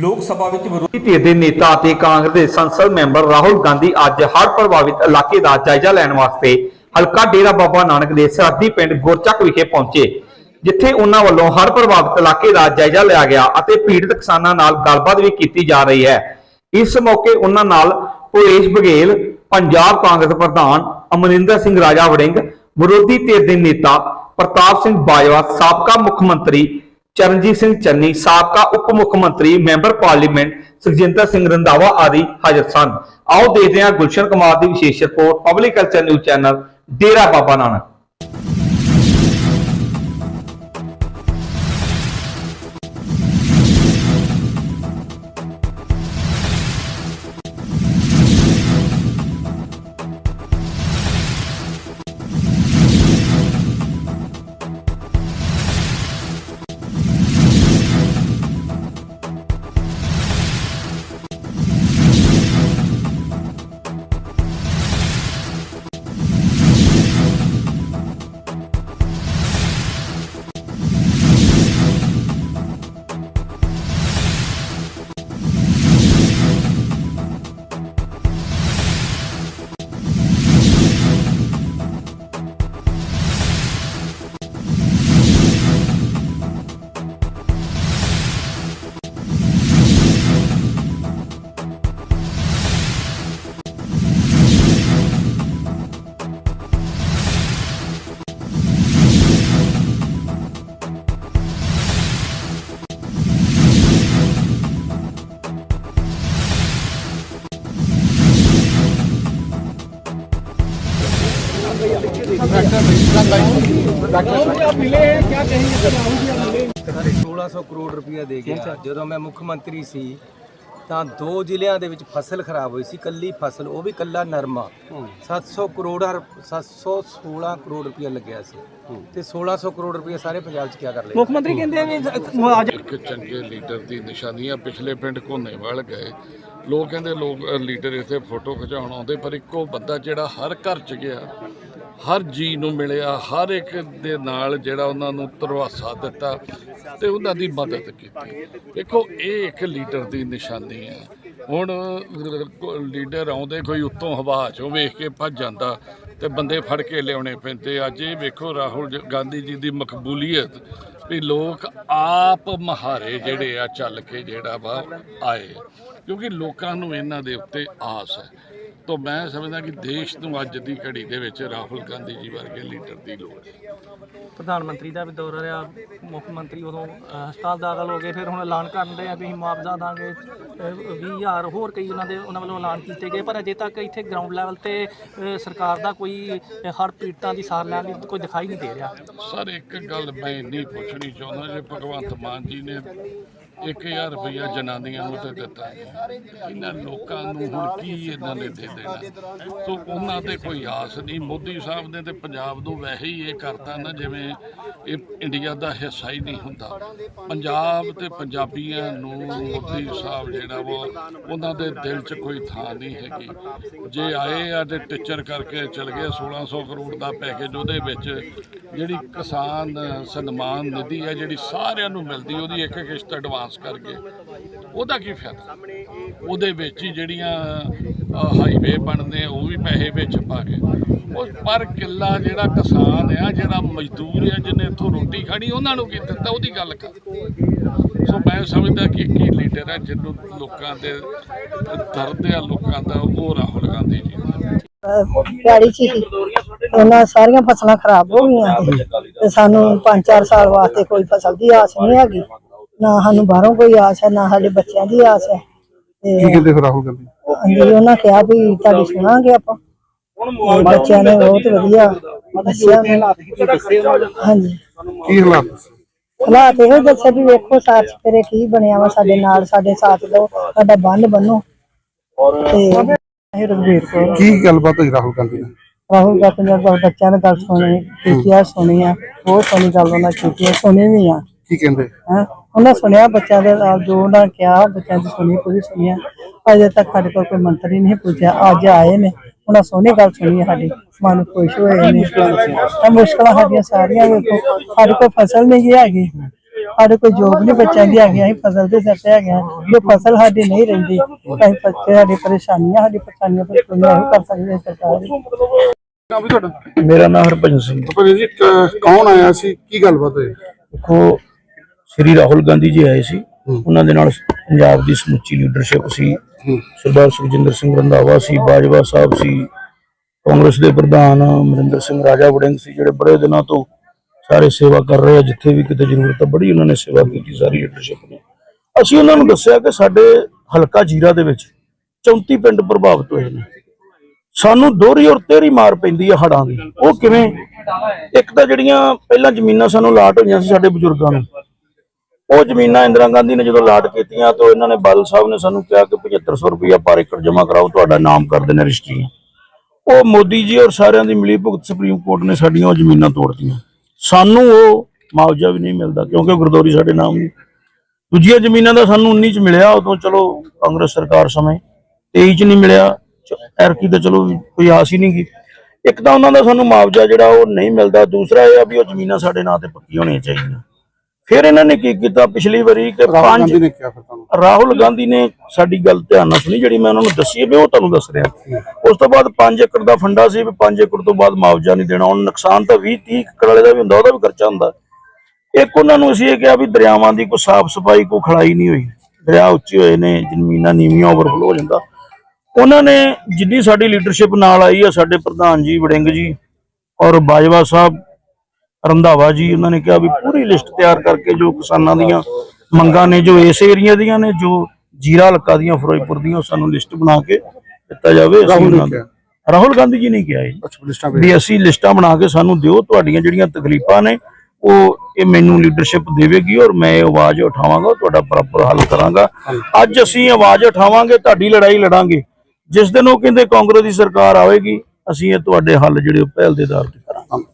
ਲੋਕ ਸਭਾ ਵਿੱਚ ਵਿਰੋਧੀ ਧਿਰ ਦੇ ਨੇਤਾ ਅਤੇ ਕਾਂਗਰਸ ਦੇ ਸੰਸਦ ਮੈਂਬਰ ਰਾਹੁਲ ਗਾਂਧੀ ਅੱਜ ਹੜ੍ਹ ਪ੍ਰਭਾਵਿਤ ਇਲਾਕੇ ਦਾ ਜਾਇਜ਼ਾ ਲੈਣ ਵਾਸਤੇ ਹਲਕਾ ਡੇਰਾ ਬਾਬਾ ਨਾਨਕ ਦੇ ਸਰਹੱਦੀ ਪਿੰਡ ਗੁਰਚੱਕ ਵਿਖੇ ਪਹੁੰਚੇ, ਜਿੱਥੇ ਉਹਨਾਂ ਵੱਲੋਂ ਹੜ੍ਹ ਪ੍ਰਭਾਵਿਤ ਇਲਾਕੇ ਦਾ ਜਾਇਜ਼ਾ ਲਿਆ ਗਿਆ ਅਤੇ ਪੀੜਤ ਕਿਸਾਨਾਂ ਨਾਲ ਗੱਲਬਾਤ ਵੀ ਕੀਤੀ ਜਾ ਰਹੀ ਹੈ। ਇਸ ਮੌਕੇ ਉਹਨਾਂ ਨਾਲ ਭੁਪੇਸ਼ ਬਘੇਲ, ਪੰਜਾਬ ਕਾਂਗਰਸ ਪ੍ਰਧਾਨ ਅਮਰਿੰਦਰ ਸਿੰਘ ਰਾਜਾ ਵੜਿੰਗ, ਵਿਰੋਧੀ ਧਿਰ ਦੇ ਨੇਤਾ ਪ੍ਰਤਾਪ ਸਿੰਘ ਬਾਜਵਾ, ਸਾਬਕਾ ਮੁੱਖ ਮੰਤਰੀ ਚਰਨਜੀਤ ਸਿੰਘ ਚੰਨੀ, ਸਾਬਕਾ ਉਪ ਮੁੱਖ ਮੰਤਰੀ ਮੈਂਬਰ ਪਾਰਲੀਮੈਂਟ, ਸੁਖਜਿੰਦਰ ਸਿੰਘ ਰੰਧਾਵਾ ਆਦਿ ਹਾਜ਼ਰ ਸਨ। ਆਓ ਦੇਖਦੇ ਹਾਂ ਗੁਲਸ਼ਨ ਕੁਮਾਰ ਦੀ ਵਿਸ਼ੇਸ਼ report, public culture news channel, Dera Baba Nanak. 1600 crore ਰੁਪਇਆ ਦੇ ਗਿਆ। ਜਦੋਂ ਮੈਂ ਮੁੱਖ ਮੰਤਰੀ ਸੀ ਤਾਂ ਦੋ ਜ਼ਿਲ੍ਹਿਆਂ ਦੇ ਵਿੱਚ ਫਸਲ ਖਰਾਬ ਹੋਈ ਸੀ ਕੱਲੀ ਫਸਲ ਉਹ ਵੀ ਕੱਲਾ ਨਰਮਾ। 700 ਕਰੋੜ ਹਰ- 716 ਕਰੋੜ ਰੁਪਇਆ ਲੱਗਿਆ ਸੀ। ਤੇ 1600 ਕਰੋੜ ਰੁਪਇਆ ਸਾਰੇ ਪੰਜਾਬ 'ਚ ਕੀ ਕਰ ਲਿਆ ਮੁੱਖ ਮੰਤਰੀ ਕਹਿੰਦੇ ਆ ਵੀ ਮੁਆਵਜ਼ਾ ਇੱਕ ਚੰਗੇ ਲੀਡਰ ਦੀ ਨਿਸ਼ਾਨੀਆਂ ਪਿਛਲੇ ਪਿੰਡ ਕੋਨੇਵਾਲ ਗਏ। ਲੋਕ ਕਹਿੰਦੇ ਲੋਕ ਲੀਡਰ ਇੱਥੇ ਫੋਟੋ ਖਿਚਾਉਣ ਆਉਂਦੇ ਪਰ ਇੱਕੋ ਬੰਦਾ ਜਿਹੜਾ ਹਰ ਘਰ ਚ ਗਿਆ ਹਰ ਜੀ ਨੂੰ ਮਿਲਿਆ, ਹਰ ਇੱਕ ਦੇ ਨਾਲ ਜਿਹੜਾ ਉਹਨਾਂ ਨੂੰ ਤਰਵਾਸਾ ਦਿੱਤਾ ਤੇ ਉਹਨਾਂ ਦੀ ਮਦਦ ਕੀਤੀ। ਦੇਖੋ, ਇਹ ਇੱਕ ਲੀਡਰ ਦੀ ਨਿਸ਼ਾਨੀ ਹੈ। ਹੁਣ ਲੀਡਰ ਆਉਂਦੇ ਕੋਈ ਉੱਤੋਂ ਹਵਾ ਚੋਂ ਵੇਖ ਕੇ ਭੱਜ ਜਾਂਦਾ ਤੇ ਬੰਦੇ ਫੜ ਕੇ ਲਿਆਉਣੇ ਪੈਂਦੇ। ਅੱਜ ਇਹ ਵੇਖੋ ਰਾਹੁਲ ਗਾਂਧੀ ਜੀ ਦੀ ਮਕਬੂਲੀਅਤ ਵੀ ਲੋਕ ਆਪ ਮਹਾਰੇ ਜਿਹੜੇ ਆ ਚੱਲ ਕੇ ਜਿਹੜਾ ਵਾ ਆਏ। ਕਿਉਂਕਿ ਲੋਕਾਂ ਨੂੰ ਇਹਨਾਂ ਦੇ ਉੱਤੇ ਆਸ ਹੈ। ਤਾਂ ਮੈਂ ਸਮਝਦਾ ਕਿ ਦੇਸ਼ ਨੂੰ ਅੱਜ ਦੀ ਘੜੀ ਦੇ ਵਿੱਚ ਰਾਹੁਲ ਗਾਂਧੀ ਜੀ ਵਰਗੇ ਲੀਡਰ ਦੀ ਲੋੜ ਹੈ। ਪ੍ਰਧਾਨ ਮੰਤਰੀ ਦਾ ਵੀ ਦੌਰਾ ਰਿਹਾ ਮੁੱਖ ਮੰਤਰੀ ਉਦੋਂ ਅਹ, ਹਸਪਤਾਲ ਦਾਖਲ ਹੋ ਗਏ ਫਿਰ ਹੁਣ ਐਲਾਨ ਕਰਨ ਦੇ ਆ ਵੀ ਅਸੀਂ ਮੁਆਵਜ਼ਾ ਦਾਂਗੇ। 20000 ਹੋਰ ਕਈ ਉਹਨਾਂ ਦੇ ਉਹਨਾਂ ਵੱਲੋਂ ਐਲਾਨ ਕੀਤੇ ਗਏ ਪਰ ਅਜੇ ਤੱਕ ਇੱਥੇ ਗਰਾਊਂਡ ਲੈਵਲ ਤੇ ਅਹ, ਸਰਕਾਰ ਦਾ ਕੋਈ ਹੜ੍ਹ ਪੀੜਤਾਂ ਦੀ ਸਾਰ ਲੈਣ ਦੀ ਕੋਈ ਦਿਖਾਈ ਨਹੀਂ ਦੇ ਰਿਹਾ। ਸਰ ਇੱਕ ਗੱਲ ਮੈਂ ਇੰਨੀ ਪੁੱਛਣੀ ਚਾਹੁੰਦਾ ਜੇ ਭਗਵੰਤ ਮਾਨ ਜੀ ਨੇ 1000 ਰੁਪਇਆ ਜਨਾਨੀਆਂ ਨੂੰ ਤੇ ਦਿੱਤਾ। ਇਹਨਾਂ ਲੋਕਾਂ ਨੂੰ ਹੁਣ ਕੀ ਇਹਨਾਂ ਨੇ ਦੇ ਦੇਣਾ? ਸੋ ਉਹਨਾਂ ਤੇ ਕੋਈ ਆਸ ਨਹੀਂ। ਮੋਦੀ ਸਾਹਿਬ ਨੇ ਤੇ ਪੰਜਾਬ ਨੂੰ ਵੈਸੇ ਹੀ ਇਹ ਕਰਤਾ ਨਾ, ਜਿਵੇਂ ਇਹ ਇੰਡੀਆ ਦਾ ਹਿੱਸਾ ਹੀ ਨਹੀਂ ਹੁੰਦਾ। ਪੰਜਾਬ ਤੇ ਪੰਜਾਬੀਆਂ ਨੂੰ ਮੋਦੀ ਸਾਹਿਬ ਜਿਹੜਾ ਵਾ, ਉਹਨਾਂ ਦੇ ਦਿਲ 'ਚ ਕੋਈ ਥਾਂ ਨਹੀਂ ਹੈਗੀ। ਜੇ ਆਏ ਆ ਤੇ ਟੀਚਰ ਕਰਕੇ ਚਲ ਗਏ 1600 ਕਰੋੜ ਦਾ ਪੈਕੇਜ ਉਹਦੇ ਵਿੱਚ। ਜਿਹੜੀ ਕਿਸਾਨ ਸਨਮਾਨ ਨਿਧੀ ਹੈ, ਜਿਹੜੀ ਸਾਰਿਆਂ ਨੂੰ ਮਿਲਦੀ, ਉਹਦੀ ਇੱਕ ਕਿਸ਼ਤ ਐਡਵਾਂਸ ਕਰਕੇ। ਉਹਦਾ ਕੀ ਫਾਇਦਾ? ਉਹਦੇ ਵਿੱਚ ਹੀ ਜਿਹੜੀਆਂ ਹਾਈਵੇ ਬਣਦੇ ਉਹ ਵੀ ਪੈਸੇ ਵਿੱਚ ਪਾ ਕੇ। ਉਹ ਪਰ ਕਿੱਲਾ ਜਿਹੜਾ ਕਿਸਾਨ ਆ, ਜਿਹੜਾ ਮਜ਼ਦੂਰ ਆ, ਜਿਹਨੇ ਇੱਥੋਂ ਰੋਟੀ ਖਾਣੀ, ਉਹਨਾਂ ਨੂੰ ਕੀ ਦਿੱਤਾ? ਉਹਦੀ ਗੱਲ ਕਰ। ਸੋ ਮੈਂ ਸਮਝਦਾ ਕਿ ਕੀ ਲੀਡਰ ਹੈ ਜਿਹਨੂੰ ਲੋਕਾਂ ਦੇ ਦਰਦ ਆ, ਲੋਕਾਂ ਦਾ ਉਹ ਰਾਹੁਲ ਗਾਂਧੀ ਜੀ ਨੇ ਦਿਹਾੜੀ ਉਹਨਾਂ ਸਾਰੀਆਂ ਫਸਲਾਂ ਖਰਾਬ ਹੋ ਗਈਆਂ ਤੇ ਸਾਨੂੰ 5-4 ਸਾਲ ਵਾਸਤੇ ਕੋਈ ਫਸਲ ਦੀ ਆਸ ਨਹੀਂ ਹੈਗੀ। ਨਾ ਸਾਨੂੰ ਬਾਹਰੋਂ ਕੋਈ ਆਸ ਹੈ ਨਾ ਸਾਡੇ ਬੱਚਿਆਂ ਦੀ ਆਸ ਹੈ। ਤੇ ਕੀ ਕਹਿੰਦੇ ਫਿਰ ਰਾਹੁਲ ਗਾਂਧੀ? ਹਾਂਜੀ ਉਹਨਾਂ ਕਿਹਾ ਵੀ ਤੁਹਾਡੀ ਸੁਣਾਂਗੇ ਆਪਾਂ। ਤੇ ਬੱਚਿਆਂ ਨੇ ਬਹੁਤ ਵਧੀਆ ਦੱਸਿਆ। ਹਾਂਜੀ। ਕੀ ਹਾਲਾਤ ਦੱਸੇ? ਹਾਲਾਤ ਇਹੋ ਦੱਸਿਆ ਵੀ ਵੇਖੋ ਸਾਥ ਤੇਰੇ ਕੀ ਬਣਿਆ ਵਾ ਸਾਡੇ ਨਾਲ ਸਾਡੇ ਸਾਥ ਦਿਓ ਸਾਡਾ ਬੰਨ ਬੰਨੋ। ਤੇ ਇਹ ਰਘਵੀਰ ਕੌਰ। ਕੀ ਗੱਲਬਾਤ ਹੋਈ ਰਾਹੁਲ ਗਾਂਧੀ ਨਾਲ? ਰਾਹੁਲ ਗਾਂਧੀ ਨੇ ਬਹੁਤ ਬੱਚਿਆਂ ਨੇ ਗੱਲ ਸੁਣੀ ਕੀਤੀ ਆ ਸੁਣੀ ਆ। ਬਹੁਤ ਸੋਹਣੀ ਗੱਲ ਉਹਨਾਂ ਕੀਤੀ ਆ ਸੁਣੀ ਵੀ ਆ। ਕੀ ਕਹਿੰਦੇ? ਹੈਂ? ਉਹਨਾਂ ਸੁਣਿਆ ਬੱਚਿਆਂ ਦੇ ਨਾਲ ਜੋ ਉਹਨਾਂ ਕਿਹਾ ਬੱਚਿਆਂ ਦੀ ਸੁਣੀ ਪੂਰੀ ਸੁਣੀ ਆ। ਅਜੇ ਤੱਕ ਸਾਡੇ ਕੋਲ ਕੋਈ ਮੰਤਰੀ ਨਹੀਂ ਪੁੱਛਿਆ ਅੱਜ ਆਏ ਨੇ। ਉਹਨਾਂ ਸੋਹਣੀ ਗੱਲ ਸੁਣੀ ਸਾਡੀ ਮਨ ਖੁਸ਼ ਹੋਏ ਨੇ। ਤਾਂ ਮੁਸ਼ਕਲਾਂ ਸਾਡੀਆਂ ਸਾਰੀਆਂ ਵੇਖੋ ਸਾਡੇ ਕੋਲ ਫਸਲ ਨਹੀਂ ਗਈ ਹੈਗੀ। ਸਾਡੇ ਕੋਈ ਜੋਬ ਨਹੀਂ ਬੱਚਿਆਂ ਦੀ ਹੈਗੀ ਅਸੀਂ ਫਸਲ ਦੇ ਸਿਰ ਤੇ ਹੈਗੇ ਜੋ ਫਸਲ ਸਾਡੀ ਨਹੀਂ ਰਹਿੰਦੀ ਅਸੀਂ ਬੱਚੇ ਸਾਡੀ ਪਰੇਸ਼ਾਨੀਆਂ ਸਾਡੀ ਪਰੇਸ਼ਾਨੀਆਂ ਪਰ ਕੋਈ ਨਹੀਂ ਕਰ ਸਕਦੇ ਸਰਕਾਰ। ਦੀ ਨਾਮ ਵੀ ਤੁਹਾਡਾ? ਮੇਰਾ ਨਾਮ ਹਰਭਜਨ ਸਿੰਘ ਜੀ ਕੌਣ ਆਇਆ ਸੀ? ਕੀ ਗੱਲਬਾਤ ਹੋਈ? ਦੇਖੋ ਸ੍ਰੀ ਰਾਹੁਲ ਗਾਂਧੀ ਜੀ ਆਏ ਸੀ। ਉਹਨਾਂ ਦੇ ਨਾਲ ਪੰਜਾਬ ਦੀ ਸਮੁੱਚੀ ਲੀਡਰਸ਼ਿਪ ਸੀ। ਸਰਦਾਰ ਸੁਖਜਿੰਦਰ ਸਿੰਘ ਰੰਧਾਵਾ ਸੀ ਬਾਜਵਾ ਸਾਹਿਬ ਸੀ ਕਾਂਗਰਸ ਦੇ ਪ੍ਰਧਾਨ ਅਮਰਿੰਦਰ ਸਿੰਘ ਰਾਜਾ ਵੜਿੰਗ ਸੀ ਜਿਹੜੇ ਬੜੇ ਦਿਨਾਂ ਤੋਂ ਸਾਰੇ ਸੇਵਾ ਕਰ ਰਹੇ ਆ। ਜਿੱਥੇ ਵੀ ਕਿਤੇ ਜ਼ਰੂਰਤ ਹੈ ਬੜੀ ਉਹਨਾਂ ਨੇ ਸੇਵਾ ਕੀਤੀ ਸਾਰੀ ਲੀਡਰਸ਼ਿਪ ਨੇ। ਅਸੀਂ ਉਹਨਾਂ ਨੂੰ ਦੱਸਿਆ ਕਿ ਸਾਡੇ ਹਲਕਾ ਜੀਰਾ ਦੇ ਵਿੱਚ 34 ਪਿੰਡ ਪ੍ਰਭਾਵਿਤ ਹੋਏ ਨੇ। ਸਾਨੂੰ ਦੋਹਰੀ ਔਰ ਤੇਰੀ ਮਾਰ ਪੈਂਦੀ ਆ ਹੜਾਂ ਦੀ। ਉਹ ਕਿਵੇਂ? ਇੱਕ ਤਾਂ ਜਿਹੜੀਆਂ ਪਹਿਲਾਂ ਜ਼ਮੀਨਾਂ ਸਾਨੂੰ ਲਾਟ ਹੋਈਆਂ ਸੀ ਸਾਡੇ ਬਜ਼ੁਰਗਾਂ ਨੂੰ ਉਹ ਜ਼ਮੀਨਾਂ ਇੰਦਰਾ ਗਾਂਧੀ ਨੇ ਜਦੋਂ ਲਾਟ ਕੀਤੀਆਂ ਤਾਂ ਇਹਨਾਂ ਨੇ ਬਾਦਲ ਸਾਹਿਬ ਨੇ ਸਾਨੂੰ ਕਿਹਾ ਕਿ 7500 ਰੁਪਇਆ ਪਰ ਏਕੜ ਜਮ੍ਹਾਂ ਕਰਾਓ, ਤੁਹਾਡਾ ਨਾਮ ਕਰ ਦੇਣਾ ਰਜਿਸਟਰੀਆਂ ਉਹ ਮੋਦੀ ਜੀ ਔਰ ਸਾਰਿਆਂ ਦੀ ਮਿਲੀ ਭੁਗਤ ਸੁਪਰੀਮ ਕੋਰਟ ਨੇ ਸਾਡੀਆਂ ਉਹ ਜ਼ਮੀਨਾਂ ਤੋੜਤੀਆਂ। ਸਾਨੂੰ ਉਹ ਮੁਆਵਜ਼ਾ ਵੀ ਨਹੀਂ ਮਿਲਦਾ ਕਿਉਂਕਿ ਗੁਰਦੌਰੀ ਸਾਡੇ ਨਾਮ ਨਹੀਂ। ਦੂਜੀਆਂ ਜ਼ਮੀਨਾਂ ਦਾ ਸਾਨੂੰ 19 ਚ ਮਿਲਿਆ ਉਦੋਂ ਚਲੋ ਕਾਂਗਰਸ ਸਰਕਾਰ ਸਮੇਂ 23 ਚ ਨਹੀਂ ਮਿਲਿਆ। ਐਰਕੀ ਦਾ ਚਲੋ ਕੋਈ ਆਸ ਹੀ ਨਹੀਂ ਗੀ ਇੱਕ ਤਾਂ ਉਹਨਾਂ ਦਾ ਸਾਨੂੰ ਮੁਆਵਜ਼ਾ ਜਿਹੜਾ ਉਹ ਨਹੀਂ ਮਿਲਦਾ, ਦੂਸਰਾ ਇਹ ਆ ਵੀ ਉਹ ਜ਼ਮੀਨਾਂ ਸਾਡੇ ਨਾਂ ਤੇ ਪੱਕੀਆਂ ਹੋਣੀਆਂ ਚਾਹੀਦੀਆਂ। ਫਿਰ ਇਹਨਾਂ ਨੇ ਕੀ ਕੀਤਾ? ਪਿਛਲੀ ਵਾਰੀ ਕਿ ਰਾਹੁਲ ਪੰਜ ਗਾਂਧੀ ਨੇ ਕਿਹਾ ਫਿਰ ਤੁਹਾਨੂੰ। ਰਾਹੁਲ ਗਾਂਧੀ ਨੇ ਸਾਡੀ ਗੱਲ ਧਿਆਨ ਨਾਲ ਸੁਣੀ ਜਿਹੜੀ ਮੈਂ ਉਹਨਾਂ ਨੂੰ ਦੱਸੀ ਹੈ ਵੀ ਉਹ ਤੁਹਾਨੂੰ ਦੱਸ ਰਿਹਾ। ਉਸ ਤੋਂ ਬਾਅਦ 5 ਏਕੜ ਦਾ ਫੰਡਾ ਸੀ ਵੀ 5 ਏਕੜ ਤੋਂ ਬਾਅਦ ਮੁਆਵਜ਼ਾ ਨਹੀਂ ਦੇਣਾ। ਹੁਣ ਨੁਕਸਾਨ ਤਾਂ 20 30 ਏਕੜ ਵਾਲੇ ਦਾ ਵੀ ਹੁੰਦਾ ਉਹਦਾ ਵੀ ਖਰਚਾ ਹੁੰਦਾ। ਇੱਕ ਉਹਨਾਂ ਨੂੰ ਅਸੀਂ ਇਹ ਕਿਹਾ ਵੀ ਦਰਿਆਵਾਂ ਦੀ ਕੋਈ ਸਾਫ਼ ਸਫ਼ਾਈ ਕੋਈ ਖੜਾਈ ਨਹੀਂ ਹੋਈ। ਦਰਿਆ ਉੱਚੇ ਹੋਏ ਨੇ ਜ਼ਮੀਨਾਂ ਨੀਵੀਆਂ ਓਵਰਫਲੋ ਹੋ ਜਾਂਦਾ। ਉਹਨਾਂ ਨੇ ਜਿੰਨੀ ਸਾਡੀ ਲੀਡਰਸ਼ਿਪ ਨਾਲ ਆਈ ਆ ਸਾਡੇ ਪ੍ਰਧਾਨ ਜੀ ਵੜਿੰਗ ਜੀ ਔਰ ਬਾਜਵਾ ਸਾਹਿਬ ਰੰਧਾਵਾ ਜੀ ਉਹਨਾਂ ਨੇ ਕਿਹਾ ਵੀ ਪੂਰੀ ਲਿਸਟ ਤਿਆਰ ਕਰਕੇ ਜੋ ਕਿਸਾਨਾਂ ਦੀਆਂ ਮੰਗਾਂ ਨੇ ਜੋ ਇਸ ਏਰੀਆ ਦੀਆਂ ਨੇ ਜੋ ਜੀਰਾ ਹਲਕਾ ਦੀਆਂ ਫਿਰੋਜ਼ਪੁਰ ਦੀਆਂ ਸਾਨੂੰ ਲਿਸਟ ਬਣਾ ਕੇ ਦਿੱਤਾ ਜਾਵੇ। ਰਾਹੁਲ ਗਾਂਧੀ ਜੀ ਨੇ ਕਿਹਾ ਇਹ। ਵੀ ਅਸੀਂ ਲਿਸਟਾਂ ਬਣਾ ਕੇ ਸਾਨੂੰ ਦਿਓ ਤੁਹਾਡੀਆਂ ਜਿਹੜੀਆਂ ਤਕਲੀਫਾਂ ਨੇ ਉਹ ਇਹ ਮੈਨੂੰ ਲੀਡਰਸ਼ਿਪ ਦੇਵੇਗੀ ਔਰ ਮੈਂ ਇਹ ਆਵਾਜ਼ ਉਠਾਵਾਂਗਾ ਤੁਹਾਡਾ ਪ੍ਰੋਪਰ ਹੱਲ ਕਰਾਂਗਾ। ਅੱਜ ਅਸੀਂ ਆਵਾਜ਼ ਉਠਾਵਾਂਗੇ ਤੁਹਾਡੀ ਲੜਾਈ ਲੜਾਂਗੇ। ਜਿਸ ਦਿਨ ਉਹ ਕਹਿੰਦੇ ਕਾਂਗਰਸ ਦੀ ਸਰਕਾਰ ਆਵੇਗੀ ਅਸੀਂ ਇਹ ਤੁਹਾਡੇ ਹੱਲ ਜਿਹੜੇ ਪਹਿਲ ਦੇ ਤੇ